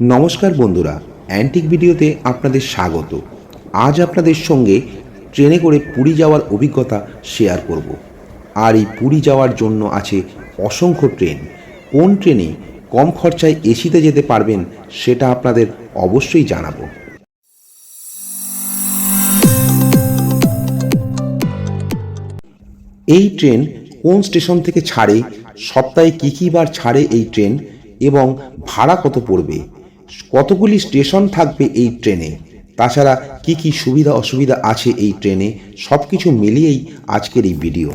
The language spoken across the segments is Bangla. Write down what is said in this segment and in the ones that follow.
নমস্কার বন্ধুরা অ্যান্টিক ভিডিওতে আপনাদের স্বাগত। আজ আপনাদের সঙ্গে ট্রেনে করে পুরী যাওয়ার অভিজ্ঞতা শেয়ার করব। আর এই পুরী যাওয়ার জন্য আছে অসংখ্য ট্রেন। কোন ট্রেনে কম খরচায় এসিতে যেতে পারবেন সেটা আপনাদের অবশ্যই জানাব। এই ট্রেন কোন স্টেশন থেকে ছাড়ে, সপ্তাহে কী কী বার ছাড়ে এই ট্রেন এবং ভাড়া কত পড়বে কতগুলি স্টেশন থাকবে এই ট্রেনে? তাছাড়া কি কি সুবিধা অসুবিধা আছে এই ট্রেনে? সব কিছু মিলিয়েই আজকের এই ভিডিও।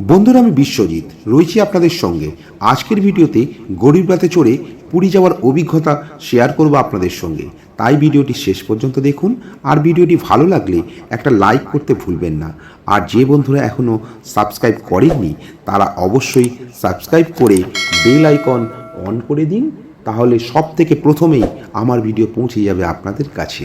বন্ধুরা, আমি বিশ্বজিৎ। রয়েছি আপনাদের সঙ্গে। আজকের ভিডিওতে গরিব রাতে চড়ে পুরী যাওয়ার অভিজ্ঞতা শেয়ার করব আপনাদের সঙ্গে। তাই ভিডিওটি শেষ পর্যন্ত দেখুন। আর ভিডিওটি ভালো লাগলে একটা লাইক করতে ভুলবেন না। আর যে বন্ধুরা এখনও সাবস্ক্রাইব করেননি, তারা অবশ্যই সাবস্ক্রাইব করে বেল আইকন অন করে দিন। তাহলে সব থেকে প্রথমেই আমার ভিডিও পৌঁছে যাবে আপনাদের কাছে।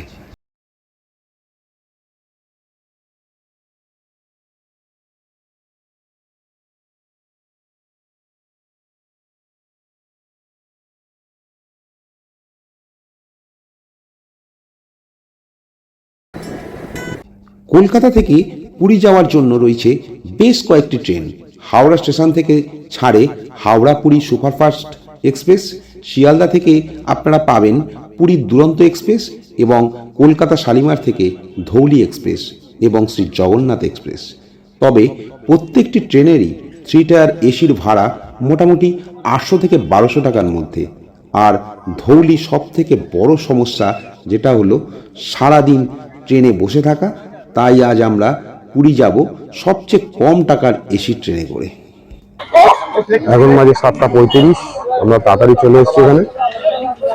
কলকাতা থেকে পুরী যাওয়ার জন্য রয়েছে বেশ কয়েকটি ট্রেন। হাওড়া স্টেশন থেকে ছাড়ে হাওড়া পুরী সুপারফাস্ট এক্সপ্রেস শিয়ালদা থেকে আপনারা পাবেন পুরীর দুরন্ত এক্সপ্রেস এবং কলকাতা শালিমার থেকে ধৌলি এক্সপ্রেস এবং শ্রী জগন্নাথ এক্সপ্রেস। তবে প্রত্যেকটি ট্রেনেরই থ্রি টায়ার এসির ভাড়া মোটামুটি আটশো থেকে বারোশো টাকার মধ্যে। আর ধৌলি সব থেকে বড় সমস্যা যেটা হলো সারাদিন ট্রেনে বসে থাকা, তাই আজ আমরা পুরী যাব সবচেয়ে কম টাকার এসি ট্রেনে করে। এখন মাঝে সাতটা পঁয়ত্রিশ। আমরা তাড়াতাড়ি চলে এসেছি এখানে।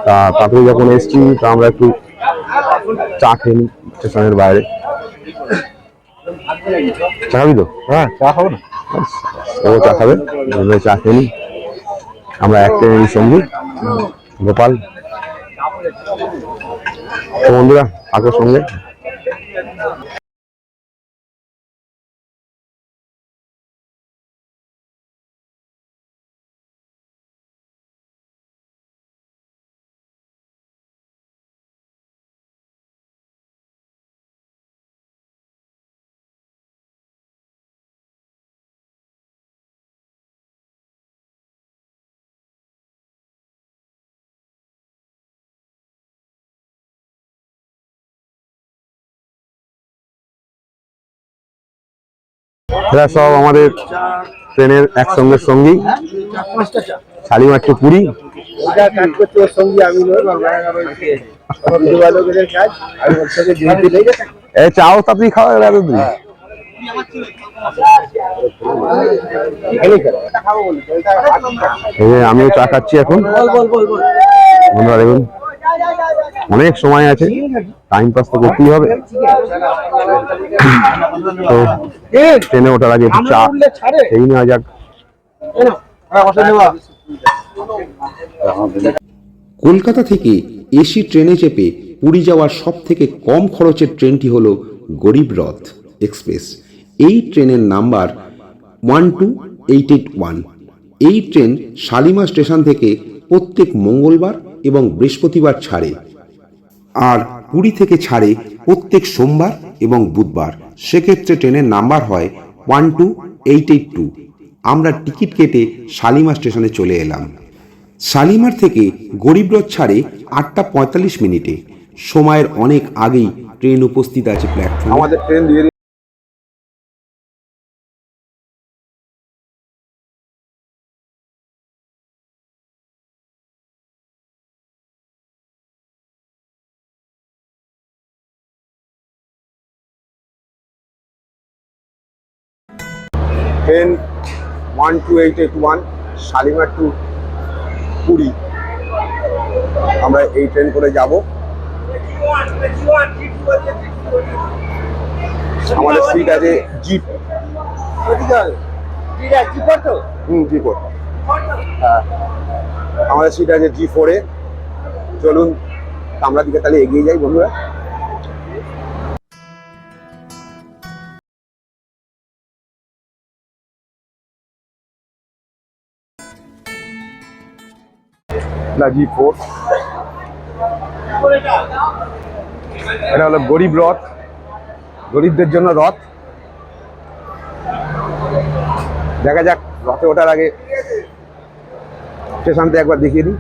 তা তাড়াতাড়ি যখন এসেছি তা আমরা একটু চা খেয়ে নিই স্টেশনের বাইরে। চা খাবি তো? হ্যাঁ চা খাব না। ও চা খাবে? আমরা চা খেয়ে নিই। আমরা এক ট্রেনের সঙ্গী। গোপাল। তো বন্ধুরা থাকো সঙ্গে। এরা সব আমাদের ট্রেনের একসঙ্গে সঙ্গী। শালিমার টু পুরী চাও তাড়াতাড়ি খাওয়া এত দিন আমিও চা খাচ্ছি এখন। বন্ধুরা দেখুন। অনেক সময় আছে টাইম পাস তো করতেই হবে। তো ট্রেনে ওঠার আগে একটু চা খেয়ে নেওয়া যাক। কলকাতা থেকে এসি ট্রেনে চেপে পুরী যাওয়ার সব থেকে কম খরচের ট্রেনটি হল গরিব রথ এক্সপ্রেস। এই ট্রেনের number one two eight eight one. এই ট্রেন শালিমা স্টেশন থেকে প্রত্যেক মঙ্গলবার এবং বৃহস্পতিবার ছাড়ে। আর কুড়ি থেকে ছাড়ে প্রত্যেক সোমবার এবং বুধবার। সেক্ষেত্রে ট্রেনের নাম্বার হয় one two eight eight two. আমরা টিকিট কেটে শালিমা স্টেশনে চলে এলাম। শালিমার থেকে গরিবরথ ছাড়ে আটটা পঁয়তাল্লিশ মিনিটে। সময়ের অনেক আগেই ট্রেন উপস্থিত আছে প্ল্যাটফর্মে। আমাদের ট্রেন দিয়ে train one two eight eight one Shalimar to Puri আমরা এই ট্রেন করে যাব। আমাদের সিট আছে জিপ হুম জি ফোর হ্যাঁ। আমাদের সিট আছে জি ফোরে চলুন, আমরা দিকে তাহলে এগিয়ে যাই বন্ধুরা। না জি ফোর। এটা হলো গরিব রথ, গরিবদের জন্য রথ। দেখা যাক, রথে ওঠার আগে স্টেশনটা একবার দেখিয়ে দিই।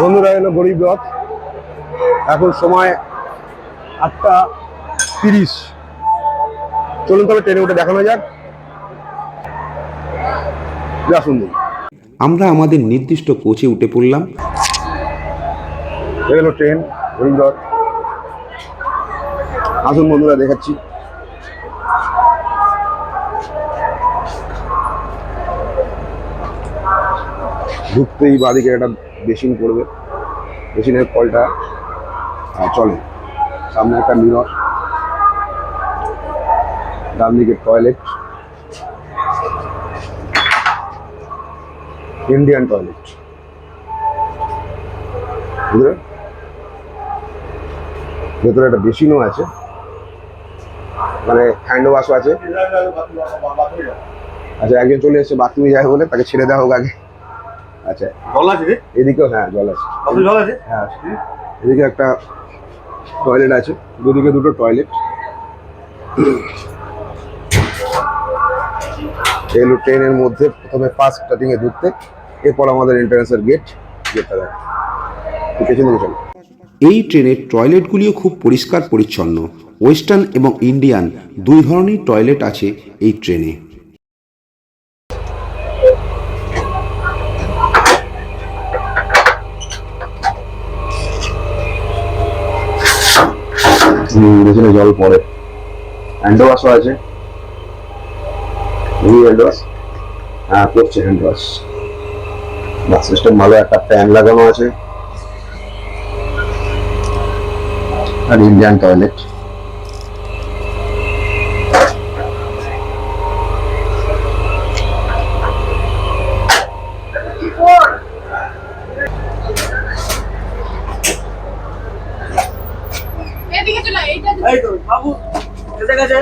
বন্ধুরা, এলো গরিব রথ। এখন সময় আটটা তিরিশ। চলুন তবে ট্রেনে উঠে দেখানো যাক। সুন্দর আমরা আমাদের নির্দিষ্ট কোচে উঠে পড়লাম। এ হলো ট্রেন রথ আসুন বন্ধুরা দেখাচ্ছি। ঢুকতেই বাদিকে একটা বেসিন পড়বে। বেসিনের কলটা চলে। সামনে একটা মিরর। ডান দিকে টয়লেট ইন্ডিয়ান টয়লেট বুঝলে? ভেতরে একটা বেসিনও আছে। মানে হ্যান্ড ওয়াশও আছে। আচ্ছা একজন চলে এসেছে বাথরুমে যায় বলে তাকে ছেড়ে দেওয়া হোক আগে। আচ্ছা। জল আছে এদিকেও হ্যাঁ জল আছে। জল আছে? হ্যাঁ এদিকে একটা টয়লেট আছে, দুদিকে দুটো টয়লেট। এলো ট্রেনের মধ্যে প্রথমে ফার্স্ট স্টার্টিং এ ঢুকতে, এরপর আমাদের এন্ট্রান্সের গেট দিকে চলো। এই ট্রেনের টয়লেটগুলিও খুব পরিষ্কার পরিচ্ছন্ন। ওয়েস্টার্ন এবং ইন্ডিয়ান দুই ধরনের টয়লেট আছে এই ট্রেনে। মেশিনে জল পড়ে। হ্যান্ডওয়াশও আছে। এই হ্যান্ডওয়াশ হ্যাঁ করছে হ্যান্ডওয়াশ বাস সিস্টেম ভালো, একটা ফ্যান লাগানো আছে। আর ইন্ডিয়ান টয়লেট এদিকে চলে আয়, এইটা এই তো বাবু এসে গেছে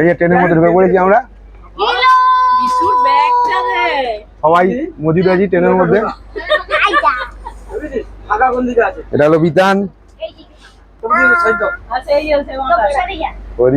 এই যে ট্রেনের মধ্যে ঢুকে পড়েছি আমরা। সবাই মজুদ আছি ট্রেনের মধ্যে। এটা হলো বিতান। কোন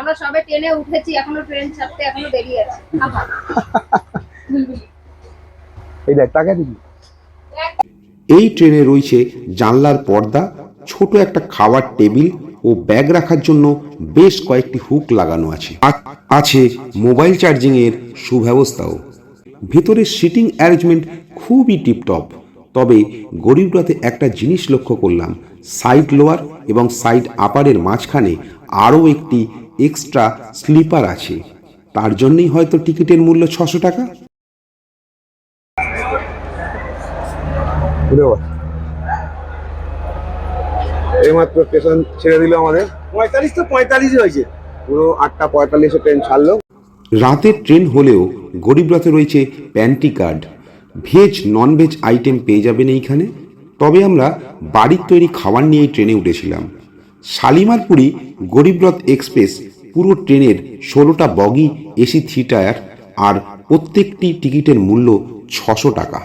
আমরা সবে ট্রেনে উঠেছি এখনও ট্রেন ছাড়তে এখনও দেরি আছে। এই দেখ টাকা দিবি। এই ট্রেনে রয়েছে জানলার পর্দা ছোট একটা খাওয়ার টেবিল ও ব্যাগ রাখার জন্য বেশ কয়েকটি হুক লাগানো আছে। আছে মোবাইল চার্জিং এর সুব্যবস্থাও। ভেতরের সিটিং অ্যারেঞ্জমেন্ট খুবই টিপটপ। তবে গরিবরাতে একটা জিনিস লক্ষ্য করলাম সাইড লোয়ার এবং সাইড আপারের মাঝখানে আরও একটি এক্সট্রা স্লিপার আছে। তার জন্যই হয়তো টিকিটের মূল্য ছশো টাকা। এইমাত্র স্টেশন ছেড়ে দিল আমাদের। পঁয়তাল্লিশ তো পঁয়তাল্লিশই হয়েছে। পুরো আটটা পঁয়তাল্লিশে ট্রেন ছাড়লো। রাতের ট্রেন হলেও গরিবরাতে রয়েছে pantry car veg non veg item পেয়ে যাবেন এইখানে। তবে আমরা বাড়ির তৈরি খাবার নিয়ে এই ট্রেনে উঠেছিলাম। শালিমারপুরি গরিবরথ এক্সপ্রেস পুরো ট্রেনের ষোলোটা বগি এসি থ্রি টায়ার আর প্রত্যেকটি টিকিটের মূল্য ছশো টাকা।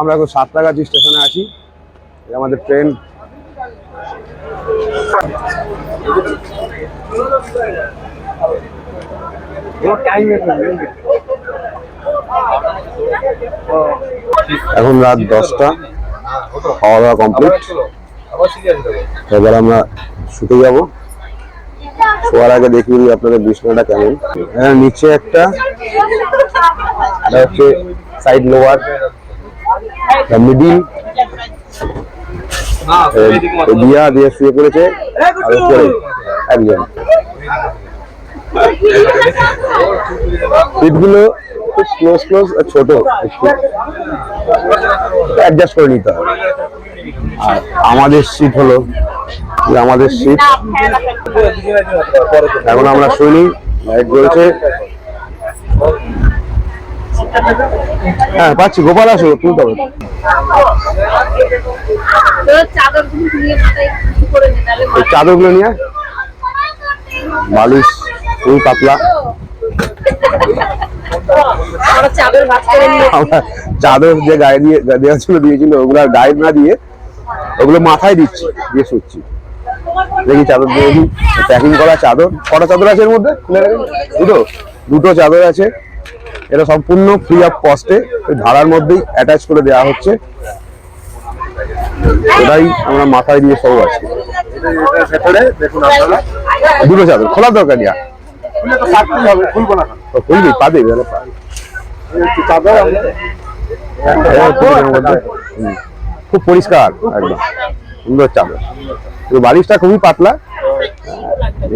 আমরা এখন সাতটাগাছি স্টেশনে আছি আমাদের ট্রেন। এখন রাত দশটা, খাওয়া দাওয়া কমপ্লিট এবার আমরা শুতে যাব। শোয়ার আগে দেখিয়ে দিই আপনাদের বিছনাটা কেমন। এখানে নিচে একটা হচ্ছে সাইড লোয়ার মিডিল দিয়া দিয়ে শুয়ে পড়েছে, আর উপরে একজন। সিটগুলো খুব ক্লোজ ক্লোজ ছোট অ্যাডজাস্ট করে নিতে হবে। আর আমাদের সিট হলো আমাদের সিট এখন আমরা শুনি লাইট জ্বলছে। হ্যাঁ পাচ্ছি গোপাল আসো তুলতে হবে। তোর চাদরগুলো নিয়ে। বালিশ খুবই পাতলা। আমরা চাদর যে গায়ে দিয়ে দেওয়া ছিল দিয়েছিল ওগুলো গায়ে না দিয়ে ওগুলো মাথায় দিচ্ছি দিয়ে শুচ্ছি। দেখি চাদর দিয়ে দিই প্যাকিং করা চাদর কটা চাদর আছে এর মধ্যে? দুটো? দুটো চাদর আছে। এটা সম্পূর্ণ ফ্রি অফ কস্টে ওই ধারার মধ্যেই অ্যাটাচ করে দেওয়া হচ্ছে। এটাই আমরা মাথায় দিয়ে সব আছে। দুটো চাদর খোলার দরকার নেই খুলবো? পা দেবে চাদর খুব পরিষ্কার একদম। সুন্দর চাদর। কিন্তু বালিশটা খুবই পাতলা।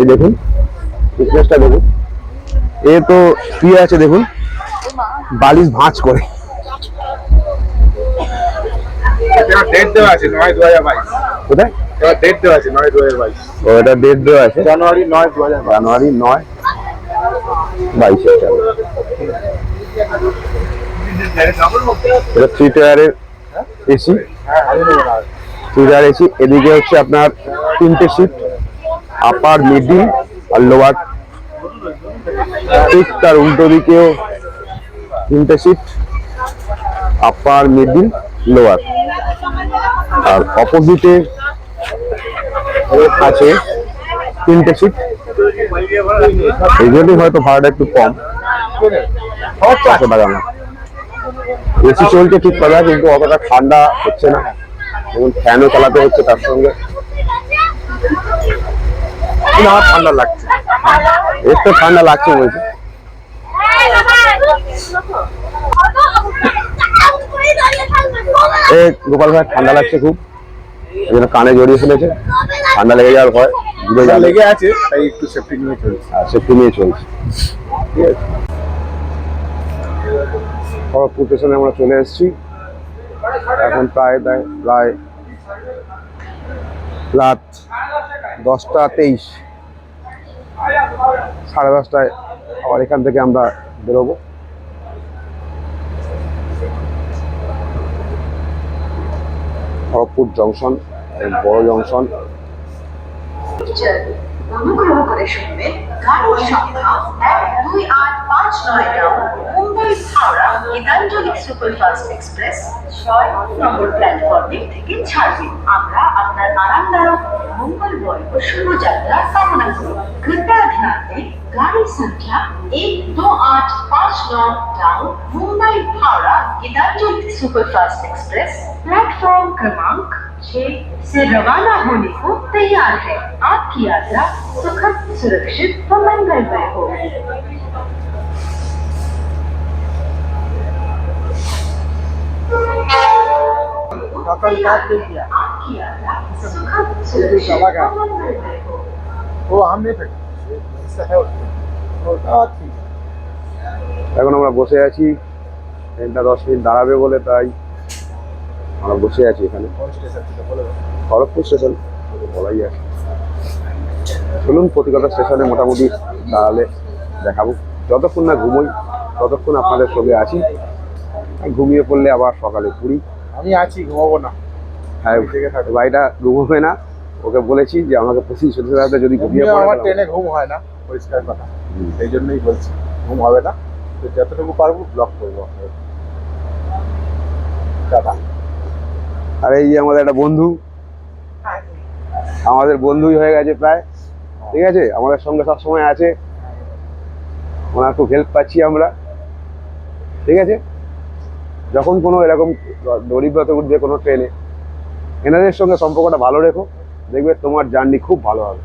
এই দেখুন দেখুন। এ তো শুয়ে আছে দেখুন। বালিশ ভাঁজ করে। ডেট দেওয়া আছে নয় দু হাজার বাইশ। কোথায়? এবার ডেট দেওয়া আছে নয় দু হাজার বাইশ। ও এটা ডেট দেওয়া আছে। জানুয়ারি নয় দু হাজার জানুয়ারি নয় বাইশের চালু এটা থ্রি টায়ারের এসি থ্রি টায়ার এসি এদিকে হচ্ছে আপনার তিনটে সিট আপার মিডিল আর লোয়ার ঠিক তার উল্টো দিকেও তিনটে সিট আপার মিডিল লোয়ার আর অপোজিটে আছে তিনটে সিট এই জন্যই হয়তো ভাড়াটা একটু কম। ছশো টাকা না এসি চলছে ঠিক কথা কিন্তু অতটা ঠান্ডা হচ্ছে না। এবং ফ্যানও চালাতে হচ্ছে তার সঙ্গে। আমার ঠান্ডা লাগছে। একটু ঠান্ডা লাগছে বলছে। এ গোপাল ভাই ঠান্ডা লাগছে খুব। এই জন্য কানে জড়িয়ে ফেলেছে। ঠান্ডা লেগে যাওয়ার ভয় লেগে আছে তাই একটু সেফটি নিয়ে চলছে। সেফটি নিয়ে চলছে। ঠিক আছে। খড়গপুর স্টেশনে আমরা চলে এসেছি। এখন প্রায় প্রায়- রাত দশটা তেইশ, সাড়ে দশটায় আবার এখান থেকে আমরা বেরোবো। খড়গপুর জংশন বড় জংশন। অনুগ্রহ করে শুনবেন গাড়ির সংখ্যা এক, দুই, আট, পাঁচ, নয় হাওড়া গীতাঞ্জলি সুপারফাস্ট এক্সপ্রেস ছয় নম্বর প্ল্যাটফর্মে থেকে ছাড়বে আমরা আপনার আরামদায়ক মঙ্গলময় ও শুভ যাত্রা কামনা করি कृपया ध्यान दें गाड़ी संख्या एक दो आठ पाँच नौ down Mumbai Howrah Gitanjali superfast express platform क्रमांक छह से रवाना होने को तैयार है आपकी यात्रा सुखद सुरक्षित व मंगलमय हो সকাল কাজ দেখি आपकी यात्रा सुखद सुरक्षित व मंगलमय हो ও हम नहीं फेंका इससे है उसमें ঠিক এখন আমরা বসে আছি ট্রেনটা দশ মিনিট দাঁড়াবে বলে তাই আমরা বসে আছি এখানে কোন স্টেশন থেকে বলে দাও। খড়গপুর স্টেশন বলাই আছে চলুন প্রতিকটা স্টেশনে মোটামুটি দাঁড়ালে দেখাবো যতক্ষণ না ঘুমোই ততক্ষণ আপনাদের সঙ্গে আছি আর ঘুমিয়ে পড়লে আবার সকালে পুরি আমি আছি ঘুমাবো না। হ্যাঁ ভাইটা ঘুমোবে না ওকে বলেছি যে আমাকে পঁচিশ সত্যি রাতে যদি ঘুমিয়ে পড়ে আমার ট্রেনে ঘুম হয় না পরিষ্কার কথা। এই জন্যই বলছি ঘুম হবে না। তো যতটুকু পারব ব্লক করব। আর এই যে আমাদের একটা বন্ধু আমাদের বন্ধুই হয়ে গেছে প্রায় ঠিক আছে? আমাদের সঙ্গে সব সময় আছে। ওনার খুব হেল্প পাচ্ছি আমরা ঠিক আছে? যখন কোনো এরকম দরিদ্রতা উঠবে কোনো ট্রেনে এনাদের সঙ্গে সম্পর্কটা ভালো রেখো, দেখবে তোমার জার্নি খুব ভালো হবে।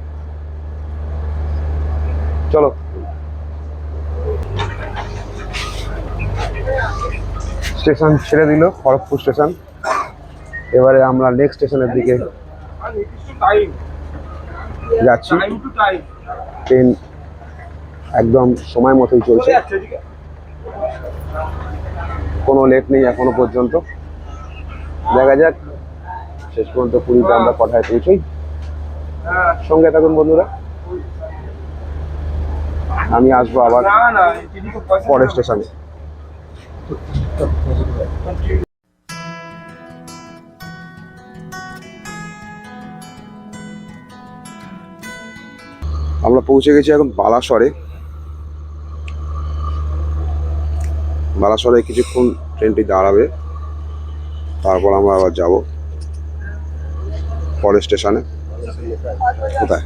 চলো। স্টেশন ছেড়ে দিল, খড়গপুর স্টেশন। এবারে আমরা নেক্সট স্টেশনের দিকে যাচ্ছি। ট্রেন একদম সময় মতোই চলছে। কোনো লেট নেই, এখনও পর্যন্ত। দেখা যাক, শেষ পর্যন্ত পুরীতে আমরা কথায় পৌঁছই। সঙ্গে থাকুন বন্ধুরা। আমি আসব আবার পরের স্টেশনে আমরা পৌঁছে গেছি এখন বালাসরে। বালাসরে কিছুক্ষণ ট্রেনটি দাঁড়াবে। তারপর আমরা আবার যাব পরের স্টেশনে। কোথায়?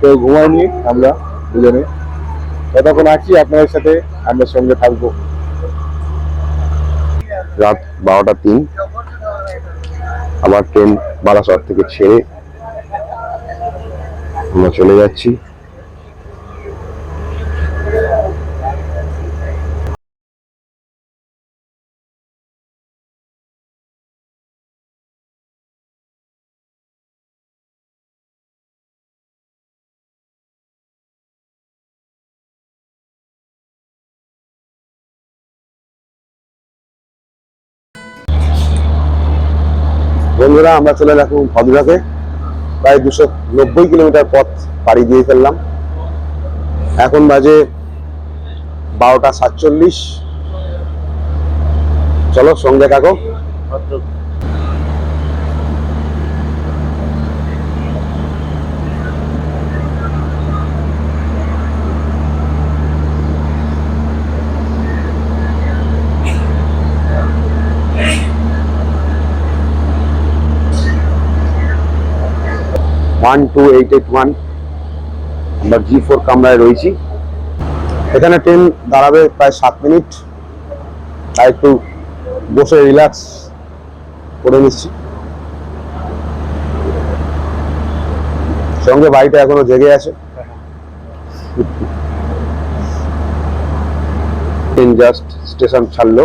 কেউ ঘুমায়নি, আমরা দুজনে। যতক্ষণ আছি আপনাদের সাথে আমরা সঙ্গে থাকব। রাত বারোটা তিন। আবার ট্রেন বারাসর থেকে ছেড়ে আমরা চলে যাচ্ছি। বন্ধুরা, আমরা চলে এখন ভদ্রাকে প্রায় দুশো নব্বই কিলোমিটার পথ পাড়ি দিয়ে ফেললাম। এখন বাজে বারোটা সাতচল্লিশ। চলো সঙ্গে থাকো। One two eight eight one আমরা জি ফোর কামরায় রয়েছি। এখানে ট্রেন দাঁড়াবে প্রায় সাত মিনিট। তাই একটু বসে রিল্যাক্স করে নিচ্ছি। সঙ্গে বাড়িটা এখনও জেগে আছে। ট্রেন জাস্ট স্টেশন ছাড়লো।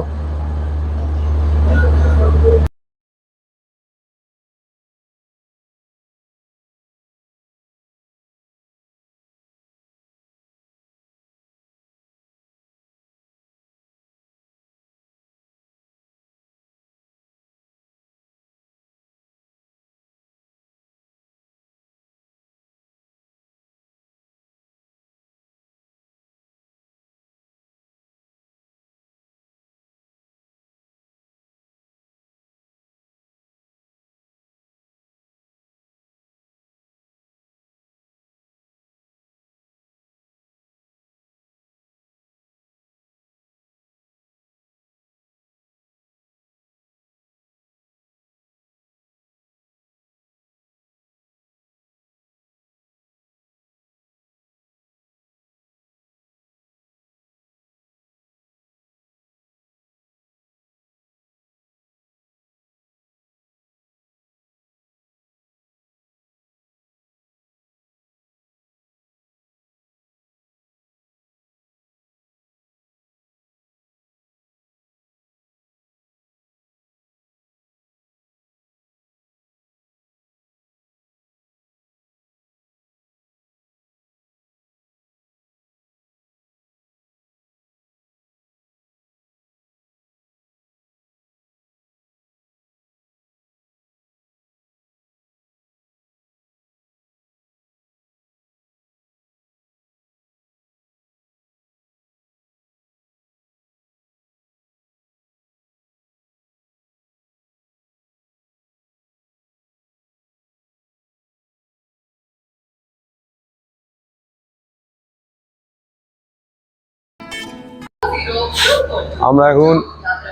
আমরা এখন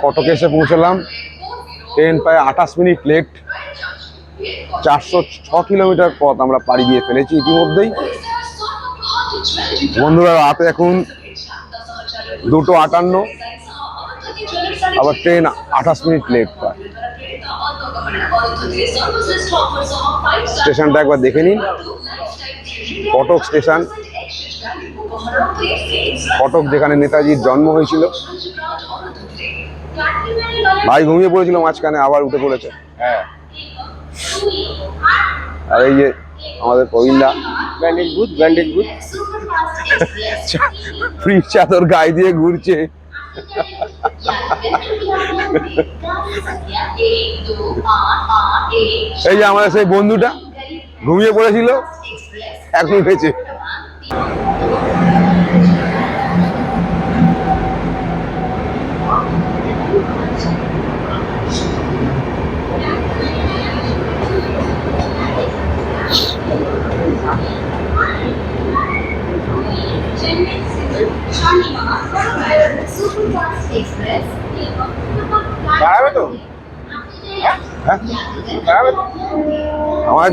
কটকে এসে পৌঁছলাম। ট্রেন প্রায় আঠাশ মিনিট লেট চারশো ছ কিলোমিটার পথ আমরা পাড়ি দিয়ে ফেলেছি ইতিমধ্যেই। বন্ধুরা, রাতে এখন দুটো আটান্ন। আবার ট্রেন আঠাশ মিনিট লেট প্রায়। স্টেশনটা একবার দেখে নিন। কটক স্টেশন। কটক যেখানে নেতাজির জন্ম হয়েছিল। ভাই ঘুমিয়ে পড়েছিল মাঝখানে আবার উঠে পড়েছে। হ্যাঁ। আর এই যে আমাদের bandage booth bandage booth. Free চাদর গায়ে দিয়ে ঘুরছে। এই যে আমাদের সেই বন্ধুটা ঘুমিয়ে পড়েছিল এখন উঠেছে আমার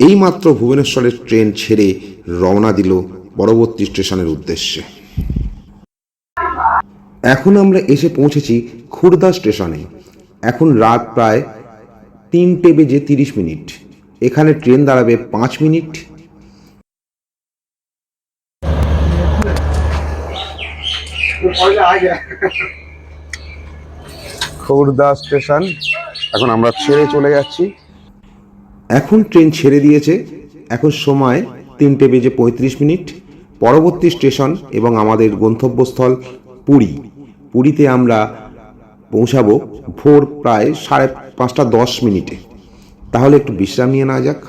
এইমাত্র ভুবনেশ্বরের ট্রেন ছেড়ে রওনা দিল পরবর্তী স্টেশনের উদ্দেশ্যে। এখন আমরা এসে পৌঁছেছি খুর্দা স্টেশনে। এখন রাত প্রায় তিনটে বেজে তিরিশ মিনিট। এখানে ট্রেন দাঁড়াবে পাঁচ মিনিট। খুর্দা স্টেশন। এখন আমরা ছেড়ে চলে যাচ্ছি। এখন ট্রেন ছেড়ে দিয়েছে। এখন সময় তিনটে বেজে পঁয়ত্রিশ মিনিট। পরবর্তী স্টেশন এবং আমাদের গন্তব্যস্থল পুরী। পুরীতে আমরা পৌঁছাবো ভোর প্রায় সাড়ে পাঁচটা দশ মিনিটে। তাহলে একটু বিশ্রাম নিয়ে নেওয়া যাক।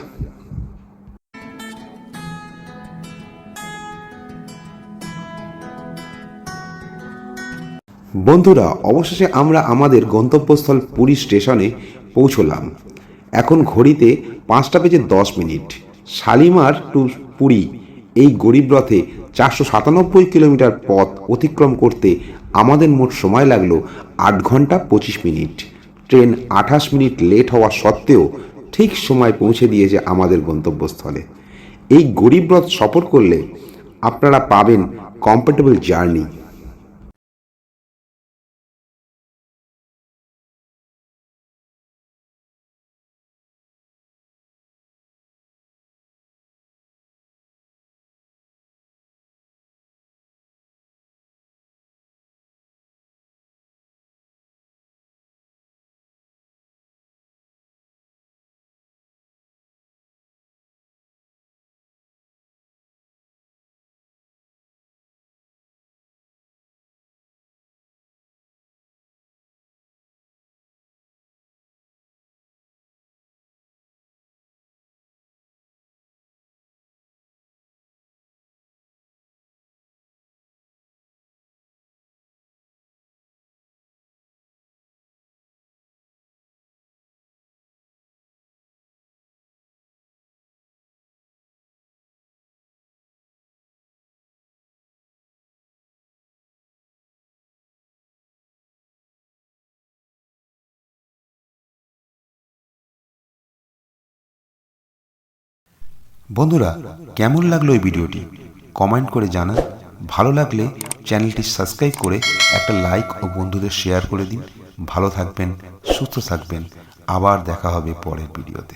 বন্ধুরা, অবশেষে আমরা আমাদের গন্তব্যস্থল পুরী স্টেশনে পৌঁছলাম। এখন ঘড়িতে পাঁচটা বেজে দশ মিনিট। শালিমার টু পুরী, এই গরিব রথে চারশো সাতানব্বই কিলোমিটার পথ অতিক্রম করতে আমাদের মোট সময় লাগল আট ঘণ্টা পঁচিশ মিনিট। ট্রেন আঠাশ মিনিট লেট হওয়া সত্ত্বেও ঠিক সময় পৌঁছে দিয়েছে আমাদের গন্তব্যস্থলে। এই গরিব রথ সফর করলে আপনারা পাবেন কমফোর্টেবল জার্নি বন্ধুরা, কেমন লাগল এই ভিডিওটি? কমেন্ট করে জানান। ভালো লাগলে চ্যানেলটি সাবস্ক্রাইব করে একটা লাইক ও বন্ধুদের শেয়ার করে দিন। ভালো থাকবেন, সুস্থ থাকবেন। আবার দেখা হবে পরের ভিডিওতে।